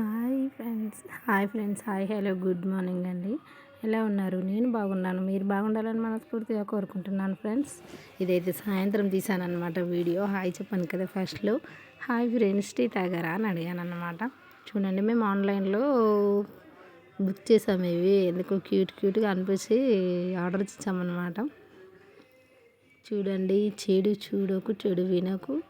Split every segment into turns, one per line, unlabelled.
Hi friends. Hi friends. Hi. Hello good morning అండి. ఎలా ఉన్నారు? నేను బాగున్నాను. మీరు బాగుండాలని మనస్ఫూర్తిగా కోరుకుంటున్నాను ఫ్రెండ్స్. ఇదైతే సాయంత్రం తీసానమాట వీడియో. హాయ్ చెప్పాను కదా ఫస్ట్లో. హాయ్ ఫ్రెండ్స్ టీ తాగారా అని అడిగాను అనమాట చూడండి మేము ఆన్లైన్లో బుక్ చేసాము ఇవి. ఎందుకు క్యూట్ క్యూట్గా అనిపించి ఆర్డర్ ఇచ్చామన్నమాట. చూడండి చెడు చూడకు చెడు వినకు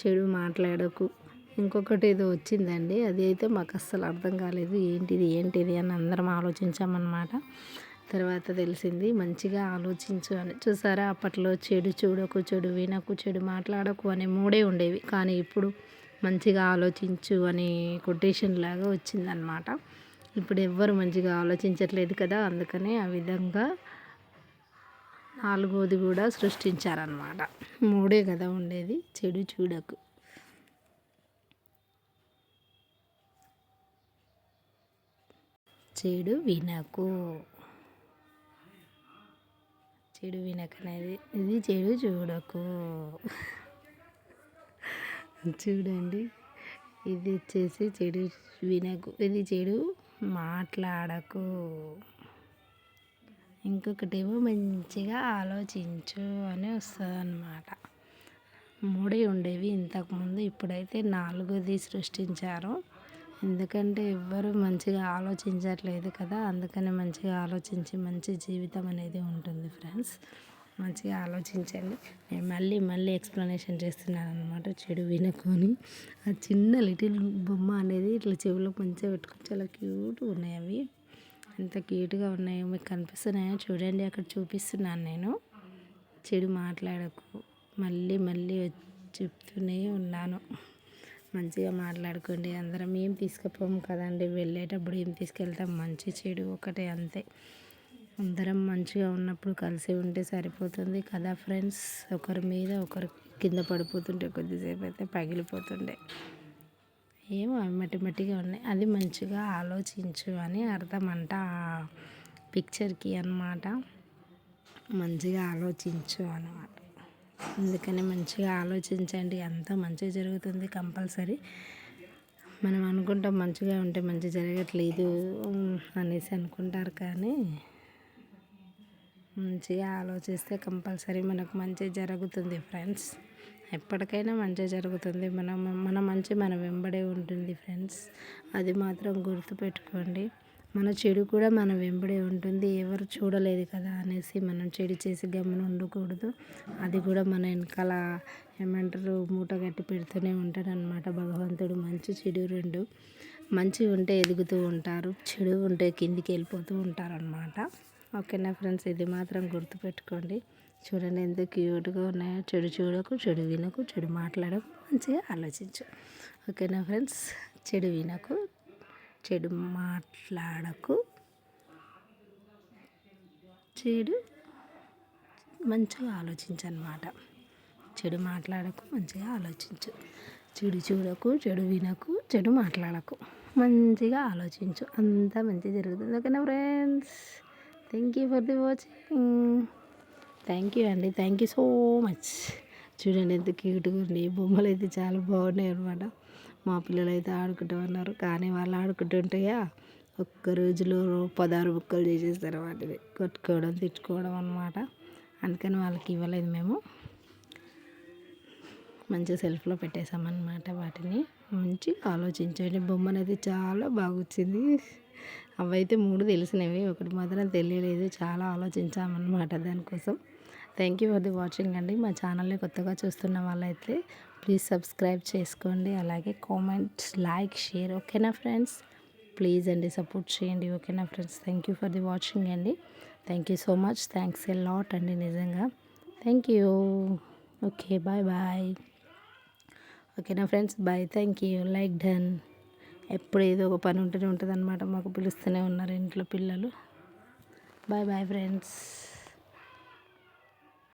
చెడు మాట్లాడకు. ఇంకొకటి ఏదో వచ్చిందండి. అది అయితే మాకు అస్సలు అర్థం కాలేదు. ఏంటిది ఏంటిది అని అందరం ఆలోచించామన్నమాట. తర్వాత తెలిసింది మంచిగా ఆలోచించు అని. చూసారా? అప్పట్లో చెడు చూడకు చెడు వినకు చెడు మాట్లాడకు అనే మూడే ఉండేవి. కానీ ఇప్పుడు మంచిగా ఆలోచించు అని కొటేషన్ లాగా వచ్చిందనమాట ఇప్పుడు ఎవ్వరు మంచిగా ఆలోచించట్లేదు కదా? అందుకనే ఆ విధంగా నాలుగోది కూడా సృష్టించారనమాట మూడే కదా ఉండేది. చెడు చూడకు. చెడు వినకు. చెడు వినకనేది ఇది చెడు చూడకు. చూడండి ఇది వచ్చేసి చెడు వినకు ఇది చెడు మాట్లాడకు. ఇంకొకటేమో మంచిగా ఆలోచించు అని వస్తుంది అన్నమాట మూడే ఉండేవి ఇంతకుముందు ఇప్పుడైతే నాలుగోది సృష్టించారు. ఎందుకంటే ఎవ్వరు మంచిగా ఆలోచించట్లేదు కదా అందుకని మంచిగా ఆలోచించి మంచి జీవితం అనేది ఉంటుంది ఫ్రెండ్స్. మంచిగా ఆలోచించండి. నేను మళ్ళీ మళ్ళీ ఎక్స్ప్లెనేషన్ చేస్తున్నాను అనమాట చెడు వినుకొని. ఆ చిన్న లిటిల్ బొమ్మ అనేది ఇట్లా చెవిలో మంచిగా పెట్టుకొని చాలా క్యూట్గా ఉన్నాయి అవి. ఎంత క్యూట్గా ఉన్నాయో మీకు కనిపిస్తున్నాయో చూడండి అక్కడ చూపిస్తున్నాను నేను. చెడు మాట్లాడకు మళ్ళీ మళ్ళీ చెప్తూనే ఉన్నాను. మంచిగా మాట్లాడుకోండి. అందరం ఏం తీసుకుపోము కదండి. వెళ్ళేటప్పుడు ఏం తీసుకెళ్తాం? మంచి చెడు ఒకటే అంతే. అందరం మంచిగా ఉన్నప్పుడు కలిసి ఉంటే సరిపోతుంది కదా ఫ్రెండ్స్. ఒకరి మీద ఒకరు కింద పడిపోతుంటే కొద్దిసేపు అయితే పగిలిపోతుండే. ఏమో మట్టి మట్టిగా ఉన్నాయి. అది మంచిగా ఆలోచించు అని అర్థం అంట పిక్చర్కి అనమాట మంచిగా ఆలోచించు అనమాట అందుకని మంచిగా ఆలోచించండి. అంతా మంచిగా జరుగుతుంది కంపల్సరీ. మనం అనుకుంటాం మంచిగా ఉంటే మంచి జరగట్లేదు అనేసి అనుకుంటారు కానీ మంచిగా ఆలోచిస్తే కంపల్సరీ మనకు మంచి జరుగుతుంది ఫ్రెండ్స్. ఎప్పటికైనా మంచి జరుగుతుంది. మనం మన మంచి మన వెంబడే ఉంటుంది ఫ్రెండ్స్. అది మాత్రం గుర్తుపెట్టుకోండి. మన చెడు కూడా మన వెంబడే ఉంటుంది. ఎవరు చూడలేదు కదా అనేసి మనం చెడు చేసి గమ్మున ఉండకూడదు. అది కూడా మన వెనకాల ఏమంటారు? మూట కట్టి పెడుతూనే ఉంటాడు అనమాట భగవంతుడు మంచి చెడు రెండు. మంచి ఉంటే ఎదుగుతూ ఉంటారు. చెడు ఉంటే కిందికి వెళ్ళిపోతూ ఉంటారు అనమాట ఓకేనా ఫ్రెండ్స్? ఇది మాత్రం గుర్తుపెట్టుకోండి. చూడండి ఎంత క్యూట్గా ఉన్నాయో. చెడు చూడకు చెడు వినకు చెడు మాట్లాడకు. మంచిగా ఆలోచించు. ఓకేనా ఫ్రెండ్స్? చెడు వినకు చెడు మాట్లాడకు. చెడు మంచిగా ఆలోచించనమాట. చెడు మాట్లాడకు మంచిగా ఆలోచించు. చెడు చూడకు చెడు వినకు చెడు మాట్లాడకు. మంచిగా ఆలోచించు. అంతా మంచి జరుగుతుంది. ఓకేనా friends? Thank you for the watching thank you అండి. థ్యాంక్ యూ సో మచ్ చూడండి ఎంత క్యూట్గా ఉంది బొమ్మలు అయితే చాలా బాగున్నాయి అనమాట మా పిల్లలు అయితే ఆడుకుంటూ ఉన్నారు కానీ వాళ్ళు ఆడుకుంటుంటేయా ఒక్క రోజులో పదహారు బుక్కలు చేసేస్తారు వాటిని. కొట్టుకోవడం తిట్టుకోవడం అనమాట అందుకని వాళ్ళకి ఇవ్వలేదు మేము. మంచిగా సెల్ఫ్లో పెట్టేసామన్నమాట వాటిని. మంచి ఆలోచించండి. బొమ్మ అనేది చాలా బాగా వచ్చింది. అవైతే మూడు తెలిసినవి. ఒకటి మాత్రం తెలియలేదు. చాలా ఆలోచించామన్నమాట దానికోసం. Thank you for the watching అండి. మా ఛానల్ని కొత్తగా చూస్తున్న వాళ్ళైతే ప్లీజ్ సబ్స్క్రైబ్ చేసుకోండి. అలాగే కామెంట్ లైక్ షేర్ ఓకేనా ఫ్రెండ్స్ ప్లీజ్ అండి సపోర్ట్ చేయండి ఓకేనా friends thank you for the watching అండి. Thank you so much thanks a lot అండి నిజంగా. Thank you okay bye bye ఓకేనా friends bye thank you like done ఎప్పుడు ఏదో ఒక పని ఉంటూనే ఉంటుంది అనమాట మాకు పిలుస్తూనే ఉన్నారు ఇంట్లో పిల్లలు. Bye bye friends